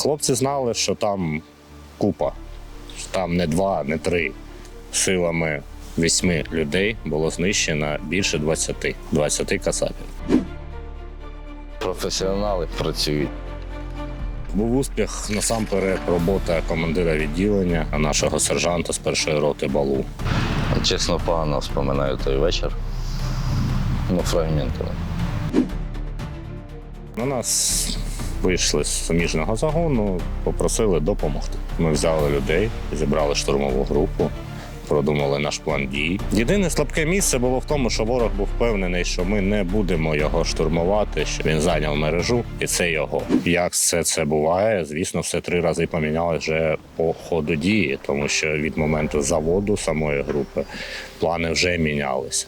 Хлопці знали, що там купа, що там не два, не три. Силами вісьми людей було знищено більше 20, 20 касапів. Професіонали працюють. Був успіх насамперед робота командира відділення, нашого сержанта з першої роти балу. Чесно, погано вспоминаю той вечір. Ну, фрагментами. На нас вийшли з суміжного загону, попросили допомогти. Ми взяли людей, зібрали штурмову групу, продумали наш план дій. Єдине слабке місце було в тому, що ворог був впевнений, що ми не будемо його штурмувати, що він зайняв мережу, і це його. Як все це буває, звісно, все три рази помінялося вже по ходу дії, тому що від моменту заводу самої групи плани вже мінялися.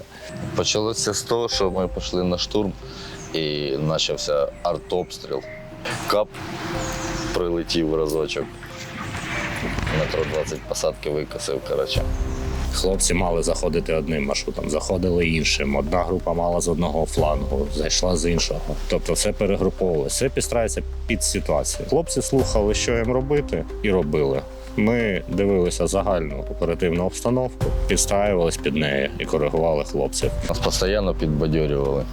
Почалося з того, що ми пішли на штурм і почався артобстріл. Кап прилетів разочок. Метро 20 посадки викосив, коротше. Хлопці мали заходити одним маршрутом, заходили іншим. Одна група мала з одного флангу, зайшла з іншого. Тобто все перегруповувалося. Все підстрається під ситуацію. Хлопці слухали, що їм робити, і робили. Ми дивилися загальну оперативну обстановку, підстраювались під неї і коригували хлопців. Нас постійно підбадьорювали.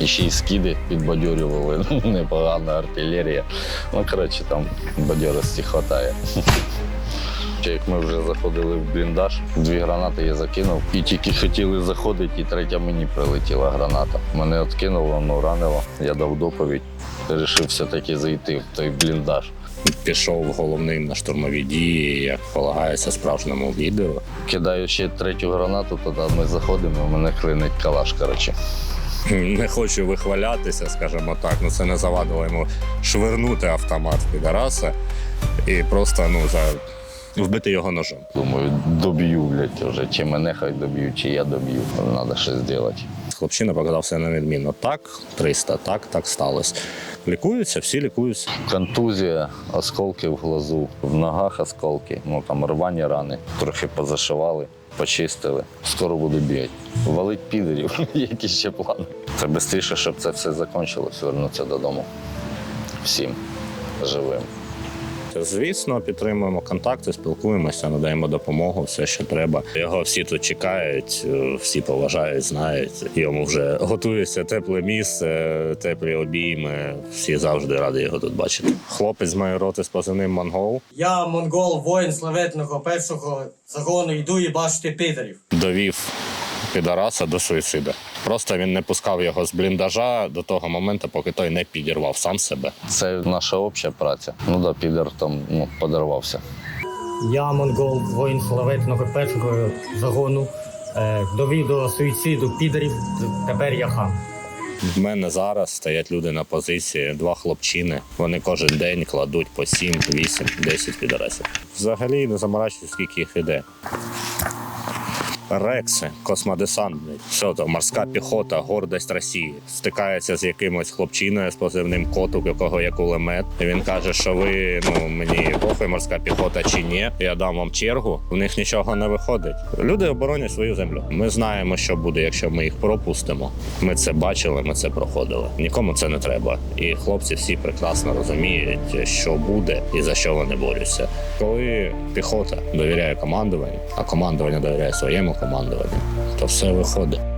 І ще й скиди підбадьорювали. Непогана артилерія. Ну, коротше, там бадьорості вистачає. Ще Як ми вже заходили в бліндаж, дві гранати я закинув. І тільки хотіли заходити, і третя мені прилетіла граната. Мене откинуло, ну ранило. Я дав доповідь. Рішив все-таки зайти в той бліндаж. Пішов головним на штурмові дії, як полагається справжньому відео. Кидаю ще третю гранату, тоді ми заходимо, і мене хлинить калаш. Коротше. Не хочу вихвалятися, скажімо так, ну це не завадило йому швирнути автомат в підараса і просто ну за вбити його ножом. Думаю, доб'ю, блядь, вже. Чи мене хай доб'ю, чи я доб'ю. Треба щось зробити. Хлопчина показав все на відмінно. Так, 300, так, так сталося. Лікуються, всі лікуються. Контузія, осколки в глазу, в ногах осколки, ну там рвані рани, трохи позашивали, почистили. Скоро буду бігати. Валить підерів, які ще плани. Це швидше, щоб це все закінчилось, вернутися додому. Всім живим. Звісно, підтримуємо контакти, спілкуємося, надаємо допомогу, все, що треба. Його всі тут чекають, е, всі поважають, знають. Йому вже готується тепле місце, теплі обійми. Всі завжди раді його тут бачити. Хлопець з моєї роти з позивним Монгол Я монгол, воїн славетного першого загону, йду і бачити підерів. довів підараса до суїцида. Просто він не пускав його з бліндажа до того моменту, поки той не підірвав сам себе. Це наша обща праця. Ну да, підер там ну, подорвався. Я монгол, воїн славетного першого загону, е, довів до суїциду підерів, тепер я хан. В мене зараз стоять люди на позиції, два хлопчини. Вони кожен день кладуть по 7, 8, 10 підарасів. Взагалі не заморачуюсь, скільки їх іде. Рекси, космодесант, блядь. що то, морська піхота, гордость Росії. Стикається з якимось хлопчиною з позивним кот, у якого є кулемет. І він каже, що ви ну мені похуй морська піхота чи ні. Я дам вам чергу. В них нічого не виходить. Люди оборонять свою землю. Ми знаємо, що буде, якщо ми їх пропустимо. Ми це бачили, ми це проходили. Нікому це не треба. І хлопці всі прекрасно розуміють, що буде і за що вони борються. Коли піхота довіряє командуванню, а командування довіряє своєму командуванню, то все виходить.